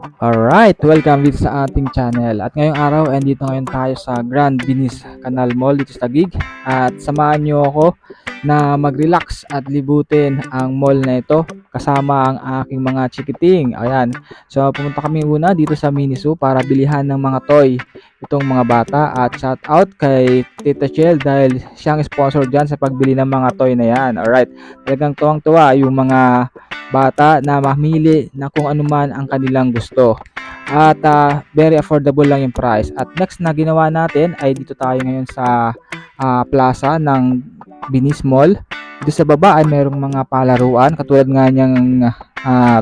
Alright, welcome dito sa ating channel. At ngayong araw, ay dito ngayon tayo sa Grand Binis Canal Mall dito sa Taguig. At samahan nyo ako na mag-relax at libutin ang mall na ito kasama ang aking mga chikiting. Ayan. So pumunta kami una dito sa Miniso para bilihan ng mga toy itong mga bata at shout out kay Tita Chel dahil siyang sponsor dyan sa pagbili ng mga toy na yan. Alright. Talagang tuwang-tuwa yung mga bata na mamili na kung ano man ang kanilang gusto. At ah, very affordable lang yung price. At next na ginawa natin ay dito tayo ngayon sa ah, plaza ng Binis Mall. Dito sa baba ay merong mga palaruan katulad nga niyang ah,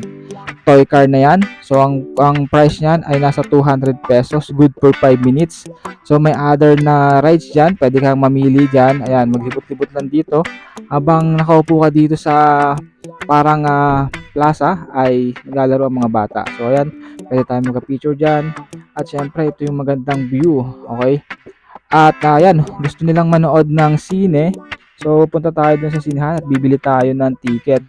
toy car na yan. So ang ang price niyan ay nasa 200 pesos, good for 5 minutes. So may other na rides diyan, pwede kang mamili diyan. Ayan, maglibot-libot lang dito habang nakaupo ka dito sa parang ah, plaza ay naglalaro ang mga bata. So ayan, pwede tayo magka-picture diyan. At syempre ito yung magandang view, okay? At ah, ayan, gusto nilang manood ng sine. So punta tayo dun sa sinehan at bibili tayo ng ticket.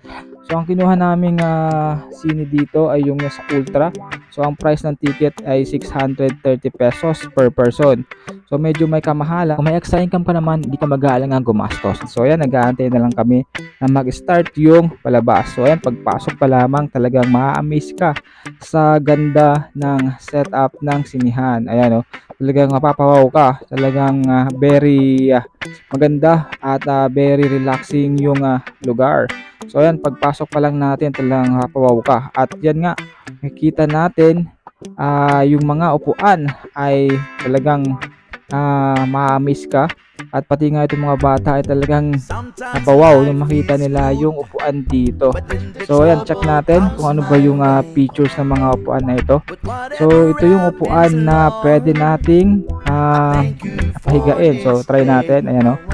So ang kinuha naming ah, sine dito ay yung sa Ultra. So ang price ng ticket ay 630 pesos per person. So medyo may kamahalan. Kung may extra income ka naman, hindi ka mag-aalangang gumastos. So ayan, nag-aantay na lang kami na mag-start yung palabas. So ayan, pagpasok pa lamang talagang ma-amaze ka sa ganda ng setup ng sinihan. Ayan oh, talagang mapapawaw ka. Talagang ah, very ah, maganda at ah, very relaxing yung ah, lugar. So ayan, pagpasok pa lang natin talagang mapapawaw ka. At yan nga, makikita natin ah, yung mga upuan ay talagang ah, ma-amaze ka. At pati nga itong mga bata ay talagang napawaw nung makita nila yung upuan dito. So ayan, check natin kung ano ba yung ah, features ng mga upuan na ito. So ito yung upuan na pwede nating ah, pahigain. So try natin, ayan o.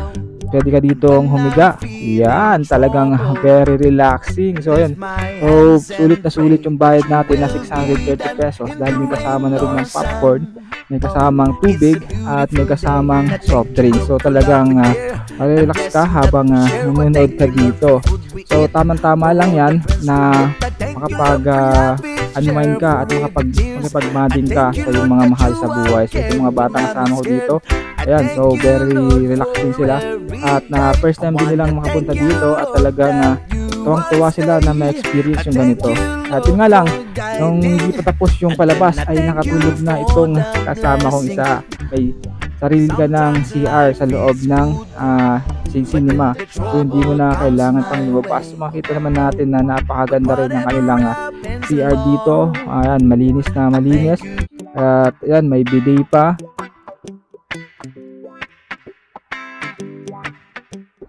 Pwede ka ditong humiga. Yan, talagang very relaxing. So ayan, So, sulit na sulit yung bayad natin na 630 pesos dahil may kasama na rin ng popcorn, may kasamang tubig, at may kasamang soft drink. So, talagang uh, relax ka habang uh, nanonood ka dito. So, tamang-tama lang yan na makapag uh, unwind ka at makapag makipag-mading ka sa yung mga mahal sa buhay. So, itong mga batang kasama ko dito, ayan, so very relaxing sila. At na first time din nilang makapunta dito at talagang uh, tuwang-tuwa sila na may experience yung ganito. At yun nga lang, nung hindi pa tapos yung palabas ay nakatulog na itong kasama kong isa. May sarili ka ng CR sa loob ng sin- cinema. So hindi mo na kailangan pang lumabas. Makita naman natin na napakaganda rin ng kanilang ah, CR dito. Ayan, malinis na malinis. At ayan, may bidet pa.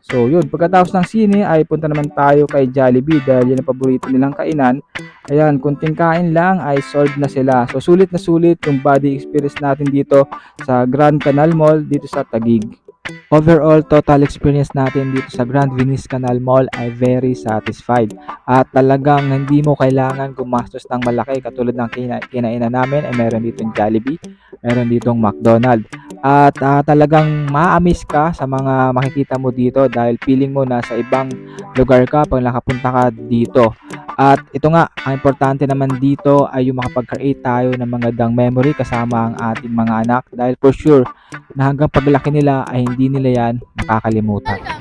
So yun, pagkatapos ng sine ay punta naman tayo kay Jollibee dahil yun ang paborito nilang kainan. Ayan, kunting kain lang ay solved na sila. So sulit na sulit yung body experience natin dito sa Grand Canal Mall dito sa Taguig. Overall, total experience natin dito sa Grand Venice Canal Mall ay very satisfied. At talagang hindi mo kailangan gumastos ng malaki katulad ng kina- kinainan namin ay meron ditong Jollibee, meron ditong McDonald's. At ah, talagang ma-amaze ka sa mga makikita mo dito dahil feeling mo na sa ibang lugar ka pag nakapunta ka dito. At ito nga, ang importante naman dito ay yung makapag-create tayo ng magandang memory kasama ang ating mga anak dahil for sure na hanggang paglaki nila ay hindi nila yan makakalimutan.